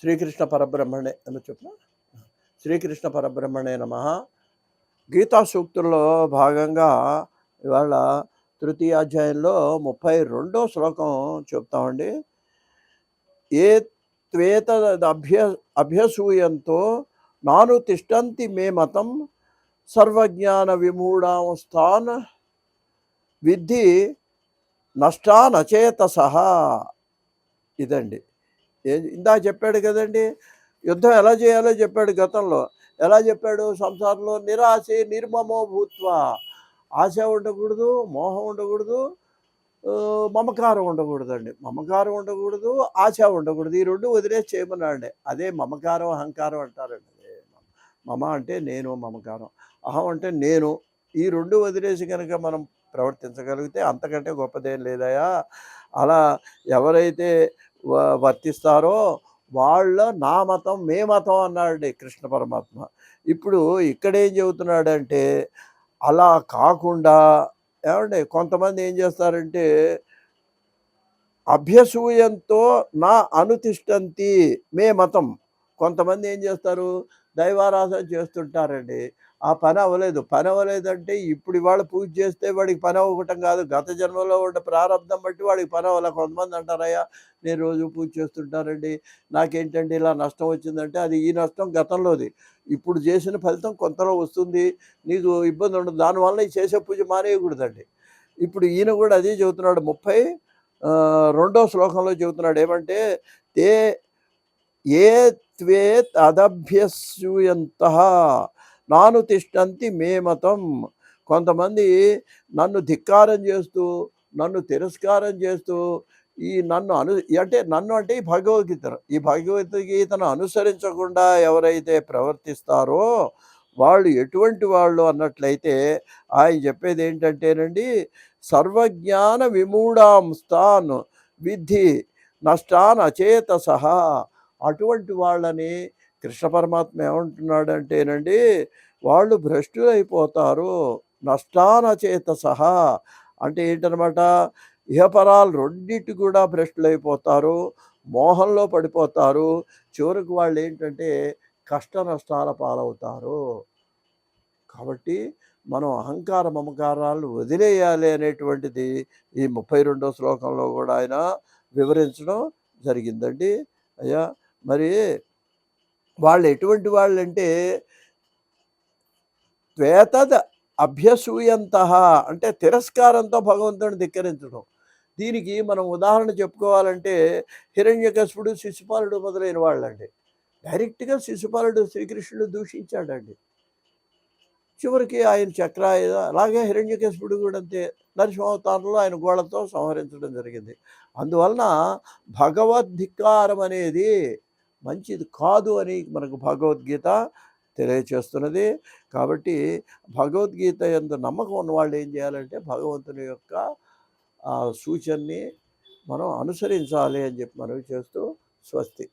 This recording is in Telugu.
శ్రీకృష్ణ పరబ్రహ్మణే అని చెప్పిన? శ్రీకృష్ణ పరబ్రహ్మణే నమ. గీతా సూక్తుల్లో భాగంగా ఇవాళ తృతీయ అధ్యాయంలో ముప్పై రెండో శ్లోకం చెప్తామండి. ఏ త్వేత అభ్య అభ్యసూయంతో నాను తిష్టంతి మే మతం సర్వజ్ఞాన విమూఢాంస్థాన్ విద్ధి నష్టానచేత సహా ఇదండి. ఇందా చెప్పాడు కదండి యుద్ధం ఎలా చేయాలో చెప్పాడు గతంలో. ఎలా చెప్పాడు? సంసారంలో నిరాశ నిర్మమో భూత్వ. ఆశ ఉండకూడదు మోహం ఉండకూడదు మమకారం ఉండకూడదండి. మమకారం ఉండకూడదు ఆశ ఉండకూడదు. ఈ రెండు వదిలేసి చేయమన్నాడండి. అదే మమకారం అహంకారం అంటారండి. మమ అంటే నేను మమకారం. అహం అంటే నేను. ఈ రెండు వదిలేసి కనుక మనం ప్రవర్తించగలిగితే అంతకంటే గొప్పదేం లేదయా? అలా ఎవరైతే వ- వర్తిస్తారో వాళ్ళ నా మతం మే మతం అన్నాడు కృష్ణ పరమాత్మ. ఇప్పుడు ఇక్కడేం చెబుతున్నాడంటే అలా కాకుండా ఏమండి కొంతమంది ఏం చేస్తారంటే అభ్యసూయంతో నా అనుతిష్టంతి మే మతం. కొంతమంది ఏం చేస్తారు? దైవారాధన చేస్తుంటారండి. ఆ పని అవ్వలేదు. పని అవ్వలేదంటే ఇప్పుడు ఇవాళ పూజ చేస్తే వాడికి పని అవ్వటం కాదు. గత జన్మలో ఉన్న ప్రారంభం బట్టి వాడికి పని అవ్వాలి. కొంతమంది అంటారయ్యా నేను రోజు పూజ చేస్తుంటానండి. నాకేంటంటే ఇలా నష్టం వచ్చిందంటే అది ఈ నష్టం గతంలోది. ఇప్పుడు చేసిన ఫలితం కొంతలో వస్తుంది. నీకు ఇబ్బంది ఉండదు. దానివల్ల ఈ చేసే పూజ మానేయకూడదండి. ఇప్పుడు ఈయన కూడా అదే చెబుతున్నాడు. ముప్పై రెండో శ్లోకంలో చెబుతున్నాడు. ఏమంటే తే ఏ త్వే తదభ్యసూయంత నాను తిష్టంతి మే మతం. కొంతమంది నన్ను ధిక్కారం చేస్తూ నన్ను తిరస్కారం చేస్తూ ఈ నన్ను అను అంటే నన్ను అంటే ఈ భగవద్గీత ఈ భగవద్గీతను అనుసరించకుండా ఎవరైతే ప్రవర్తిస్తారో వాళ్ళు ఎటువంటి వాళ్ళు అన్నట్లయితే ఆయన చెప్పేది ఏంటంటేనండి సర్వజ్ఞాన విమూఢాంస్తాన్ విద్ధి నష్టాన్ అచేత సహా అటువంటి వాళ్ళని కృష్ణ పరమాత్మ ఏమంటున్నాడంటేనండి వాళ్ళు భ్రష్టులు అయిపోతారు నష్టానచేత సహా. అంటే ఏంటనమాట ఇహపరాలు రెండింటి కూడా భ్రష్టులు అయిపోతారు మోహంలో పడిపోతారు చివరికి వాళ్ళు ఏంటంటే కష్ట నష్టాల పాలవుతారు. కాబట్టి మనం అహంకార మమకారాలు వదిలేయాలి అనేటువంటిది ఈ ముప్పై రెండో శ్లోకంలో కూడా ఆయన వివరించడం జరిగిందండి. అయ్యా మరి వాళ్ళు ఎటువంటి వాళ్ళు అంటే త్వేతద అభ్యసూయంత అంటే తిరస్కారంతో భగవంతుని ధిక్కరించడం. దీనికి మనం ఉదాహరణ చెప్పుకోవాలంటే హిరణ్యకశుడు శిశుపాలుడు మొదలైన వాళ్ళండి. డైరెక్ట్గా శిశుపాలుడు శ్రీకృష్ణుడు దూషించాడండి. చివరికి ఆయన చక్రాయుధ అలాగే హిరణ్యకశుడు కూడా అంతే. నరసింహావతారంలో ఆయన గోళతో సంహరించడం జరిగింది. అందువలన భగవద్ధికారం అనేది మంచిది కాదు అని మనకు భగవద్గీత తెలియచేస్తున్నది. కాబట్టి భగవద్గీత ఎంత నమ్మకం ఉన్న వాళ్ళు ఏం చేయాలంటే భగవంతుని యొక్క సూచనని మనం అనుసరించాలి అని చెప్పి మనవి చేస్తూ స్వస్తి.